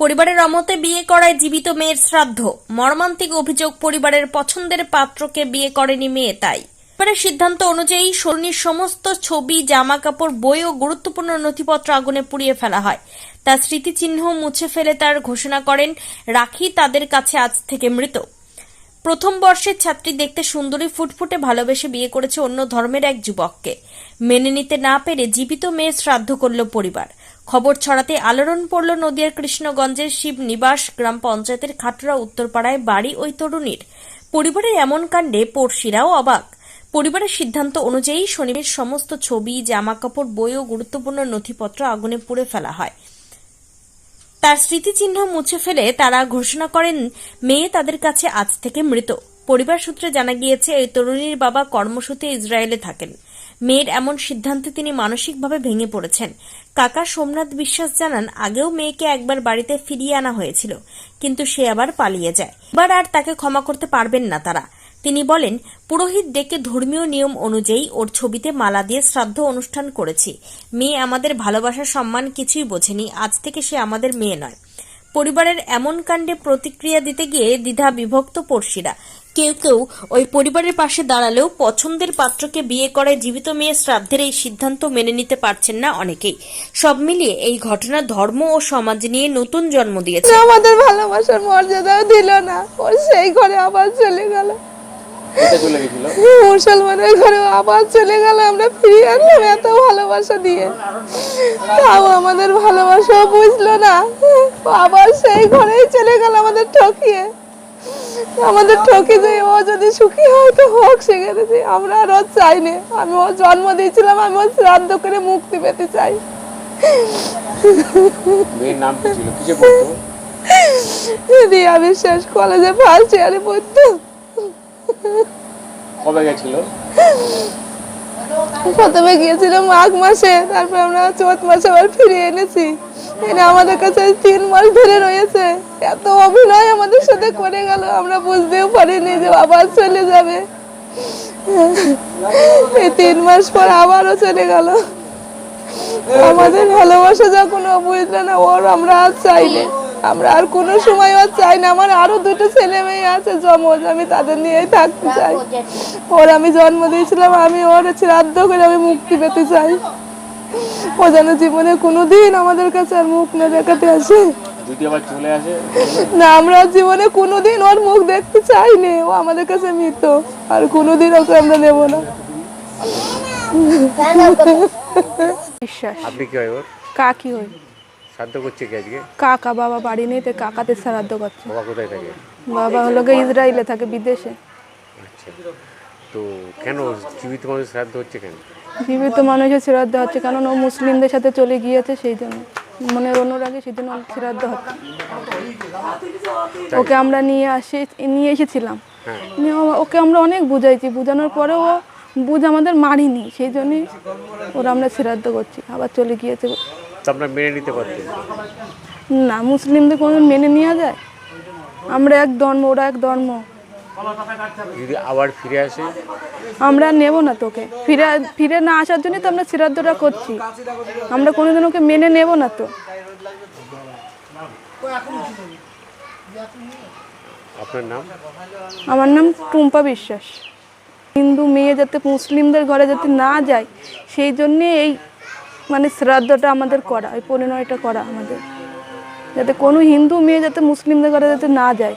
পরিবারের অমতে বিয়ে করায় জীবিত মেয়ের শ্রাদ্ধ। মর্মান্তিক অভিযোগ পরিবারের পছন্দের পাত্রকে বিয়ে করেনি মেয়ে তাই। পরিবারের সিদ্ধান্ত অনুযায়ী সরণির সমস্ত ছবি জামা কাপড় বই ও গুরুত্বপূর্ণ নথিপত্র আগুনে পুড়িয়ে ফেলা হয়। তার স্মৃতিচিহ্ন মুছে ফেলে তার ঘোষণা করেন, রাখি তাদের কাছে আজ থেকে মৃত। প্রথম বর্ষের ছাত্রী দেখতে সুন্দরী, ফুটফুটে ভালোবেসে বিয়ে করেছে অন্য ধর্মের এক যুবককে। মেনে নিতে না পেরে জীবিত মেয়ে শ্রাদ্ধ করল পরিবার। খবর ছড়াতে আলোড়ন পড়ল নদিয়ার কৃষ্ণগঞ্জের শিব নিবাস গ্রাম পঞ্চায়েতের খাটুরা উত্তরপাড়ায় বাড়ি ওই তরুণীর। পরিবারের এমন কাণ্ডে পড়শিরাও অবাক। পরিবারের সিদ্ধান্ত অনুযায়ী শনিবার সমস্ত ছবি, জামাকাপড়, বই ও গুরুত্বপূর্ণ নথিপত্র আগুনে পুড়ে ফেলা হয়। তার স্মৃতিচিহ্ন মুছে ফেলে তারা ঘোষণা করেন, মেয়ে তাদের কাছে আজ থেকে মৃত। পরিবার সূত্রে জানা গিয়েছে, এই তরুণীর বাবা কর্মসূত্রে ইসরায়েলে থাকেন। মেয়ের এমন সিদ্ধান্তে তিনি মানসিকভাবে ভেঙে পড়েছেন। কাকা সোমনাথ বিশ্বাস জানান, আগেও মেয়েকে একবার বাড়িতে ফিরিয়ে আনা হয়েছিল, কিন্তু সে আবার পালিয়ে যায়। এবার আর তাকে ক্ষমা করতে পারবেন না তারা। তিনি বলেন, পুরোহিত ডেকে ধর্মীয় নিয়ম অনুযায়ী ওর ছবিতে মালা দিয়ে শ্রাদ্ধ অনুষ্ঠান করেছি। মেয়ে আমাদের ভালোবাসা, সম্মান কিছুই বোঝেনি, আজ থেকে সে আমাদের মেয়ে নয়। পরিবারের এমন কাণ্ডে প্রতিক্রিয়া দিতে গিয়ে দ্বিধা বিভক্ত পড়শিরা। কেউ কেউ ওই পরিবারের পাশে দাঁড়ালেও পছন্দের পাত্রকে বিয়ে করায় জীবিত মেয়ে শ্রাদ্ধের এই সিদ্ধান্ত মেনে নিতে পারছেন না অনেকেই। সব মিলিয়ে এই ঘটনা ধর্ম ও সমাজ নিয়ে নতুন জন্ম দিয়েছে। আমাদের ভালোবাসার মর্যাদাও দিল না। ও সেই ঘরে আবার চলে গেল। মুসলমানের ঘরে আবার চলে গেল। আমরা ফিরিয়ে আনলাম এত ভালোবাসা দিয়ে। তাও আমাদের ভালোবাসাও বুঝলো না। আবার সেই ঘরেই চলে গেল আমাদের ঠকিয়ে। আমাদের ঠকে যে ও যদি সুখী হয় তো হোক সেখানে যে আমরা আর ওর চাই না। আমি ওর জন্ম দিয়েছিলাম আমি ওর শ্রাদ্ধ করে মুক্তি পেতে চাই। মেয়ের নাম কি ছিল? কিসে পড়তো? রিয়া বিশ্বাস কলেজে ফার্স্ট ইয়ারে পড়তো। কবে গেছিল? প্রথমে গিয়েছিল মাঘ মাসে, তারপর আমরা চৈত মাসে আবার ফিরে এনেছি। এনে আমাদের কাছে তিন মাস ধরে রয়েছে। এত অভিনয় আমাদের সাথে করে গেল, আমরা বুঝতেও পারিনি যে আবার চলে যাবে। এই তিন মাস পর আবারও চলে গেল। আমাদের ভালোবাসা যখন বুঝলো না, ওর আমরা আর চাই না আমরা আর কোনো সময় আর চাই না। আমার আরও দুটো ছেলে মেয়ে আছে জমজ আমি তাদের নিয়েই থাকতে চাই। ওর আমি জন্ম দিয়েছিলাম আমি ওর শ্রাদ্ধ করে আমি মুক্তি পেতে চাই। ও যেন জীবনে কোনোদিন আমাদের কাছে আর মুখ না দেখাতে আসে। যদি আবার চলে আসে? না আমরা জীবনে কোনোদিন ওর মুখ দেখতে চাইনি। ও আমাদের কাছে মৃত আর কোনোদিন ওকে আমরা নেব না। বিশ্বাস। আপনি কি হয় ওর? কাকি হই শ্রাদ্ধ করছে কি আজকে? কাকা বাবা বাড়ি নেই তো কাকাতে শ্রাদ্ধ করছে। বাবা কোথায় থাকে? বাবা হলো গিয়ে ইসরায়েলে থাকে বিদেশে। আচ্ছা। তো কেন জীবিত মানুষ শ্রাদ্ধ হচ্ছে কেন? জীবিত মানুষের শ্রাদ্ধ হচ্ছে কারণ ও মুসলিমদের সাথে চলে গিয়েছে সেই জন্য মনের অনুরাগে সেই জন্য শ্রাদ্ধ হচ্ছে। ওকে আমরা নিয়ে আসি নিয়ে এসেছিলাম। হ্যাঁ। ওকে আমরা অনেক বুঝাইছি। বোঝানোর পরেও ও বুঝ আমাদের মারিনি। সেই জন্যই ওরা আমরা শ্রাদ্ধ করছি। আবার চলে গিয়েছে। তো আপনার মেনে নিতে পারতেন? না মুসলিমদের কোনো মেনে নেওয়া যায়? আমরা এক ধর্ম ওরা এক ধর্ম। যদি আবার ফিরে আসে? আমরা নেব না তোকে। ফিরে ফিরে না আসার জন্যই তো আমরা শ্রাদ্ধটা করছি। আমরা কোনোদিন ওকে মেনে নেব না তো। আপনার নাম? আমার নাম টুম্পা বিশ্বাস। হিন্দু মেয়ে যাতে মুসলিমদের ঘরে যাতে না যায় সেই জন্যে এই মানে শ্রাদ্ধটা আমাদের করা ওই পরিণয়টা করা আমাদের। যাতে কোনো হিন্দু মেয়ে যাতে মুসলিমদের ঘরে যাতে না যায়।